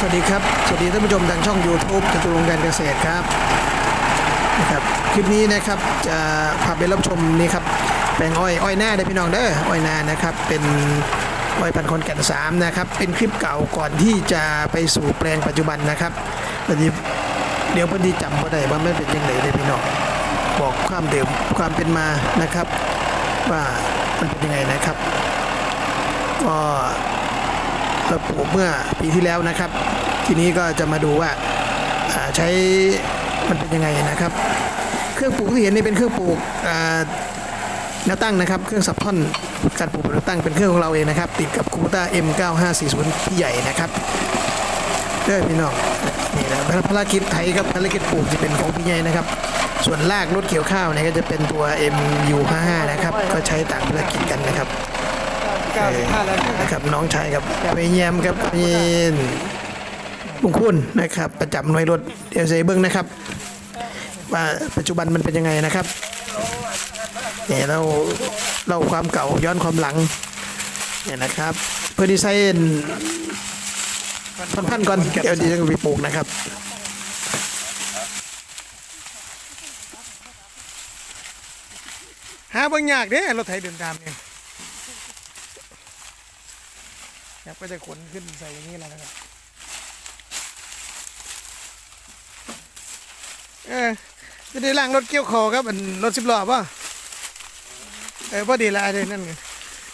สวัสดีครับ สวัสดีท่านผู้ชมทางช่อง YouTube จตุรงการเกษตรครับนะครับ คลิปนี้นะครับจะพาไปรับชมนี่ครับแปลงอ้อยอ้อยหน้าเด้พี่น้องเด้ออ้อยหน้านะครับเป็นอ้อยพันธุ์คนแก่นสามนะครับเป็นคลิปเก่าก่อนที่จะไปสู่แปลงปัจจุบันนะครับเดี๋ยวเดี๋ยวพอดีจำก็ได้ว่ามันเป็นยังไงเลยพี่น้องบอกความเดิมความเป็นมานะครับ ว่ามันเป็นยังไงนะครับก็ เราปลูกเมื่อปีที่แล้วนะครับ ทีนี้ก็จะมาดูว่าาใช้มันเป็นยังไงนะครับ เครื่องปลูกที่เห็นนี่เป็นเครื่องปลูกอ่าแนวตั้งนะครับ เครื่องสับท่อนการปลูกแนวตั้งเป็นเครื่องของเราเองนะครับ ติดกับคูต้า M9540 พี่ใหญ่นะครับเด้อพี่น้องนี่นะภารกิจไทยครับภารกิจปลูกจะเป็นของพี่ใหญ่นะครับ ส่วนลากรถเกี่ยวข้าวเนี่ยก็จะเป็นตัว MU55 นะครับ ก็ใช้ต่างภารกิจกันนะครับ 95แล้วนะครับน้องชายกับไปเยี่ยมครับมีบุงคุณนะครับ ประจำหน่วยรถเดี๋ยวจะเบิ้งนะครับ ว่าปัจจุบันมันเป็นยังไงนะครับเนี่ยเราเราความเก่าย้อนความหลังเนี่ยนะครับ เพื่อดีไซน์พันพันๆก่อนเดี๋ยวดีจะไปปลูกนะครับหาเบิ่งยากเด้รถไถเดินตามเนี่ย ครับก็จะขนขึ้นใส่อย่างนี้แล้วนะครับเออจะได้ล้างรถเกี่ยวคอครับอันรถสิบล้อป่ะเออพอดีละอะไรนั่นไง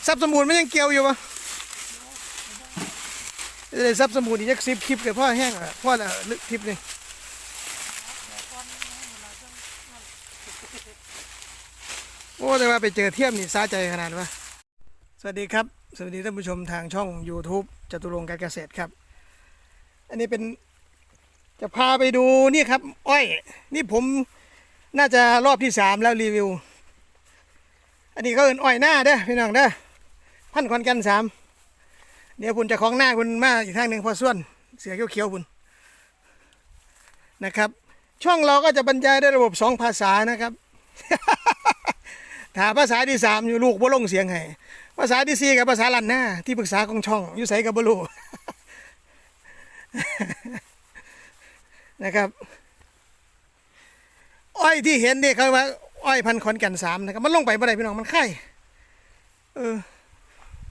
ซับสมูนมันยังเกี่ยวอยู่ป่ะจะได้ซับสมูนอีกจักสิบคลิปเลยพ่อแห้งอะพ่อละลึกคลิปนี่โอ้แต่ว่าไปเจอเทียมนี่ซาใจขนาดว่าสวัสดีครับ สวัสดีท่านผู้ชมทางช่อง YouTube จตุรงค์การเกษตรครับ อันนี้เป็นจะพาไปดูนี่ครับ อ้อย นี่ผมน่าจะรอบที่สามแล้วรีวิว อันนี้ก็เอินอ้อยหน้าเด้อพี่น้องเด้อพันคอนกันสามเดี๋ยวคุณจะของหน้าคุณมาอีกทางหนึ่งพอส่วน เสียเขียวๆคุณนะครับ ช่องเราก็จะบรรยายด้วยระบบสองภาษานะครับถ้าภาษาที่สามอยู่ลูกบ่ลงเสียงให้ ภาษาที่สี่กับภาษาลันหน้าที่ปรึกษาของช่องอยู่ใสกับบ่รู้นะครับ อ้อยที่เห็นนี่เขาว่า อ้อยพันขอนแก่นสามนะครับ มันลงไปบ่ได้พี่น้องมันไข่เออ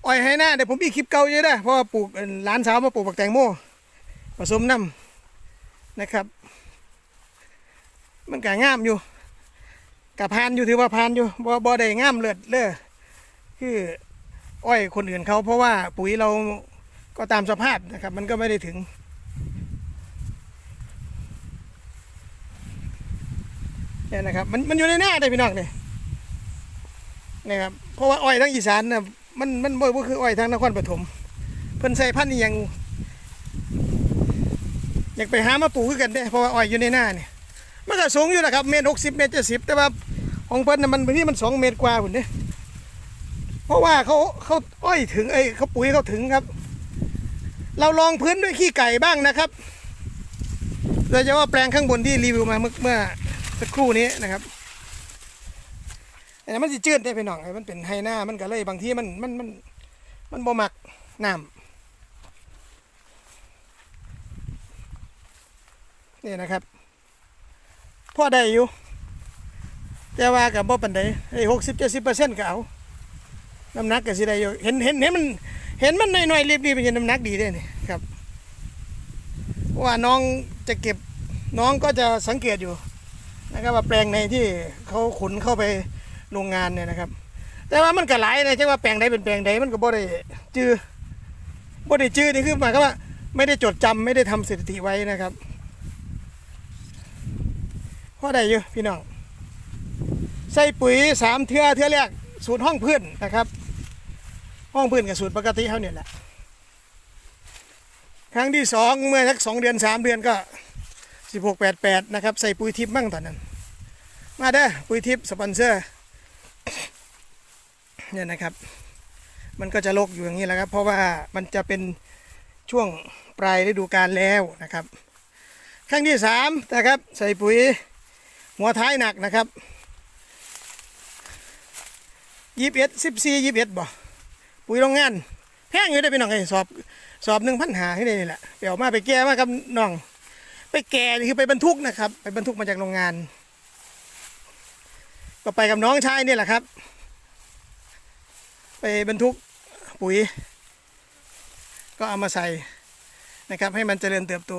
อ้อยให้หน้าเดี๋ยวผมมีคลิปเก่าเยอะนะเพราะว่าปลูกเอิ่นหลานสาวมาปลูกบักแตงโมผสมน้ำนะครับ มันก็งามอยู่กับพานอยู่ถือว่าพานอยู่บ่บ่ได้งามเลิศเล้อคือ อ้อยคนอื่นเขาเพราะว่าปุ๋ยเราก็ตามสภาพนะครับ มันก็ไม่ได้ถึง เนี่ยนะครับ มันมันอยู่ในหน้าได้พี่น้องเนี่ยนะครับเพราะว่าอ้อยทั้งอีสานนะมันมันบ่บ่คืออ้อยทางนครปฐมเพิ่นใส่พันธุ์อหยังอยากไปหามาปลูกกันเด้เพราะว่าอ้อยอยู่ในหน้าเนี่ยมันก็สูงอยู่นะครับเมตรหกสิบเมตรเจ็ดสิบแต่ว่าของเพิ่นน่ะมันที่มันสองเมตรกว่าพุ่นเด้ เพราะว่าเขาเขาอ้อยถึงไอ้เขาปุ๋ยเขาถึงครับ เราลองพื้นด้วยขี้ไก่บ้างนะครับโดยเฉพาะแปลงข้างบนที่รีวิวมาเมื่อเมื่อสักครู่นี้นะครับแต่มันสิจืดได้ไปหน่องไอ้มันเป็นไฮหน้ามันก็เลยบางทีมันมันมันมันบ่มักน้ำนี่นะครับพ่อได้อยู่ แต่ว่ากับบ่ปันใดไอ้หกสิบเจ็ดสิบเปอร์เซ็นต์ก็เอา น้ำหนักก็สิได้อยู่เห็นเห็นเห็นมันเห็นมันหน่อยๆรีบๆเป็นน้ำหนักดีได้นี่ครับเพราะว่าน้องจะเก็บน้องก็จะสังเกตอยู่นะครับว่าแปลงในที่เขาขนเข้าไปโรงงานเนี่ยนะครับ แต่ว่ามันก็หลายนะใช่ว่าแปลงใดเป็นแปลงใดมันก็บ่ได้จื้อบ่ได้จื้อนี่คือหมายความว่า ไม่ได้จดจำไม่ได้ทำสถิติไว้นะครับพอได้อยู่พี่น้องใส่ปุ๋ยสามเทือเทือแรกสูตรห้องพื้นนะครับ ห้องพื้นกับสูตรปกติเขาเนี่ยแหละครั้งที่สองเมื่อสักสองเดือนสามเดือนก็สิบหกแปดแปดนะครับใส่ปุ๋ยทิพย์มั่งตอนนั้น มาเด้อปุ๋ยทิพย์สปอนเซอร์เนี่ยนะครับ มันก็จะลกอยู่อย่างนี้แหละครับ เพราะว่ามันจะเป็นช่วงปลายฤดูกาลแล้วนะครับครั้งที่สามนะครับใส่ปุ๋ยหัวท้ายหนักนะครับยี่สิบเอ็ดสิบสี่ยี่สิบเอ็ดบ่ ปุ๋ยโรงงาน แพงอยู่ได้พี่น้องไอ้สอบสอบหนึ่งพันหาที่นี่แหละไปเอามาไปแก้มากับน้อง ไปแก่นี่คือไปบรรทุกนะครับ ไปบรรทุกมาจากโรงงาน ก็ไปกับน้องชายนี่แหละครับ ไปบรรทุกปุ๋ย ก็เอามาใส่นะครับ ให้มันเจริญเติบโต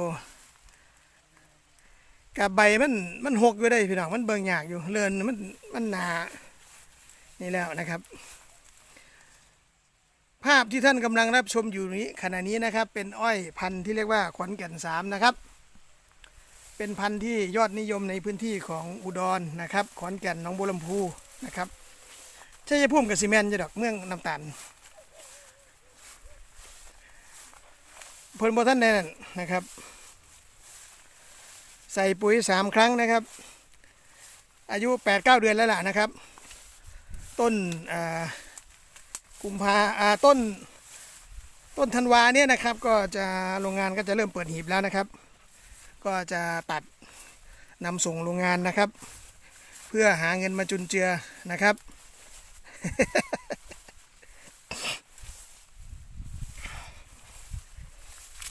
กับใบมันมันหกอยู่ได้พี่น้องมันเบิ่งยากอยู่เลินมันมันหนานี่แล้วนะครับ ภาพที่ท่านกำลังรับชมอยู่นี้ขณะนี้นะครับเป็นอ้อยพันธุ์ที่เรียกว่าขวัญแก่นสามนะครับ เป็นพันธุ์ที่ยอดนิยมในพื้นที่ของอุดรนะครับขอนแก่นหนองบัวลำพูนะครับใช่จะพุ่มกับซีเมนต์จะดอกเมืองน้ำตาลเพิ่นบท่านแน่นนะครับ ใส่ปุ๋ยสามครั้งนะครับ อายุ8ปดเเดือนแล้วล่ะนะครับ ต้นอ่า กุมภาอ่าต้นต้นธันวาเนี่ยนะครับก็จะโรงงานก็จะเริ่มเปิดหีบแล้วนะครับ ก็จะตัดนำส่งโรงงานนะครับ เพื่อหาเงินมาจุนเจือนะครับ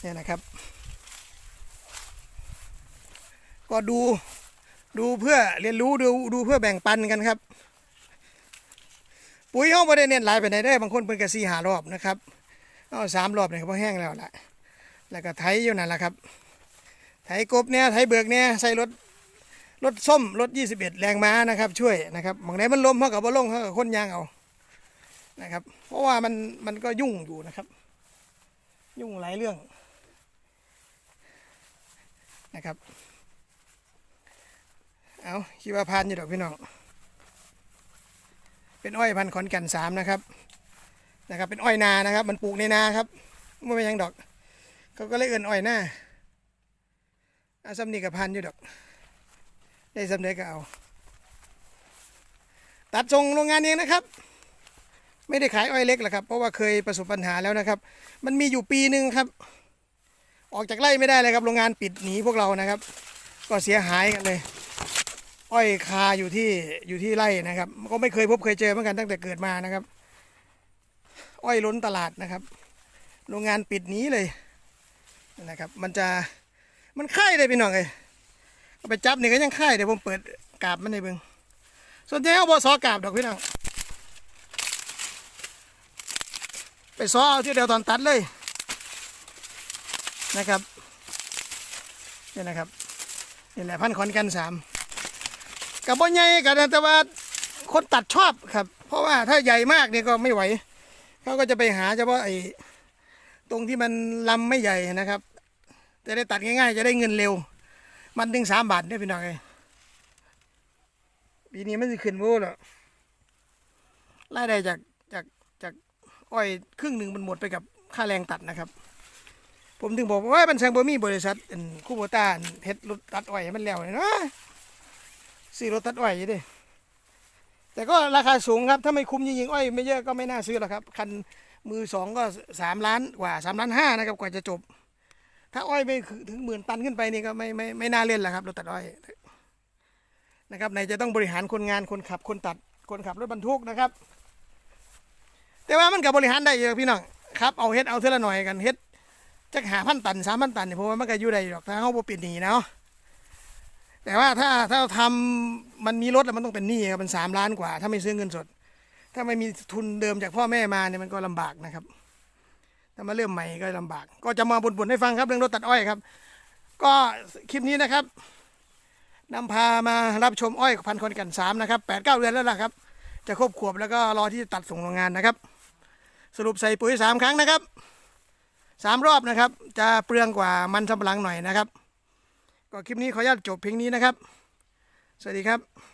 เนี่ยนะครับ ก็ดูดูเพื่อเรียนรู้ดูดูเพื่อแบ่งปันกันครับ ปุ๋ยเขาไม่ได้เน้นหลายไปไหนได้บางคนเป็นกระซีหารอบนะครับเอาสามรอบเนี่ยก็แห้งแล้วล่ะแล้วก็ไถอยู่นั่นแหละครับ ไถกบเนี่ยไถเบิกเนี่ยใส่รถรถส้มรถ 21 แรงม้านะครับ ช่วยนะครับบางไหนมันล้มเขากับว่าลงเขากับคนยางเอานะครับ เพราะว่ามันมันก็ยุ่งอยู่นะครับ ยุ่งหลายเรื่องนะครับ เอาคิดว่าพานอยู่ดอกพี่น้อง เป็นอ้อยพันขอนแก่นสามนะครับนะครับ เป็นอ้อยนานะครับ มันปลูกในนาครับไม่เป็นยังดอกเขาก็เลยเอื่นอ้อยหน้าอาซัมนี่กับพันอยู่ดอก ได้สำเร็จก็เอา ตัดส่งโรงงานเองนะครับ ไม่ได้ขายอ้อยเล็กหรอกครับ เพราะว่าเคยประสบปัญหาแล้วนะครับ มันมีอยู่ปีหนึ่งครับ ออกจากไร่ไม่ได้เลยครับ โรงงานปิดหนีพวกเรานะครับ ก็เสียหายกันเลย อ้อยคาอยู่ที่อยู่ที่ไร่นะครับ ก็ไม่เคยพบเคยเจอเหมือนกันตั้งแต่เกิดมานะครับ อ้อยล้นตลาดนะครับ โรงงานปิดหนี้เลยนะครับ มันจะมันค่ายเลยพี่น้องเลยเอาไปจับนี่ก็ยังค่ายเดี๋ยวผมเปิดกาบมันในเบิงส่วนใหญ่เอาบอสอกาบดอกพี่น้องไปซอเอาที่เดียวตอนตัดเลยนะครับนี่นะครับนี่แหละพันขอนกันสาม กับบ่ใหญ่กันนะแต่ว่าคนตัดชอบครับ เพราะว่าถ้าใหญ่มากเนี่ยก็ไม่ไหวเขาก็จะไปหาเฉพาะไอ้ตรงที่มันลำไม่ใหญ่นะครับ จะได้ตัดง่ายๆ จะได้เงินเร็ว มันถึงสามบาทเนี่ยพี่น้องไอปีนี้มันจะขึ้นโว้แล้วรายได้จากจากจากอ้อยครึ่งหนึ่งมันหมดไปกับค่าแรงตัดนะครับ ผมถึงบอกว่ามันแซงบ่มีบริษัทคู่โบต้านเพชรรถตัดอ้อยมันแล้วเลยเนาะ ซื้อรถตัดอ้อยอยู่ดิแต่ก็ราคาสูงครับ ถ้าไม่คุ้มจริงๆอ้อยไม่เยอะก็ไม่น่าซื้อหรอกครับคันมือสองก็สามล้านกว่าสามล้านห้านะครับกว่าจะจบ ถ้าอ้อยไม่ถึงหมื่นตันขึ้นไปนี่ก็ไม่ไม่ไม่น่าเล่นแหละครับรถตัดอ้อยนะครับไหนจะต้องบริหารคนงานคนขับคนตัดคนขับรถบรรทุกนะครับ แต่ว่ามันกับบริหารได้เยอะพี่น้องครับเอาเฮ็ดเอาเท่าละหน่อยกันเฮ็ดจะหาพันตันสามพันตันเนี่ยผมว่ามันก็อยู่ได้อยู่หรอกถ้าเขาบ่ปิดหนีเนาะ แต่ว่าถ้าถ้าทำมันมีรถแล้วมันต้องเป็นหนี้ครับมันสามล้านกว่า ถ้าไม่ซื้อเงินสด ถ้าไม่มีทุนเดิมจากพ่อแม่มาเนี่ยมันก็ลำบากนะครับถ้ามาเริ่มใหม่ก็ลำบาก ก็จะมาบ่นๆให้ฟังครับเรื่องรถตัดอ้อยครับ ก็คลิปนี้นะครับนำพามารับชมอ้อยพันคนกันสามนะครับแปดเก้าเดือนแล้วล่ะครับ จะครบขวบแล้วก็รอที่จะตัดส่งโรงงานนะครับ สรุปใส่ปุ๋ยสามครั้งนะครับสามรอบนะครับ จะเปลืองกว่ามันสำปะหลังหน่อยนะครับ ก็คลิปนี้ขออนุญาตจบเพียงนี้นะครับ สวัสดีครับ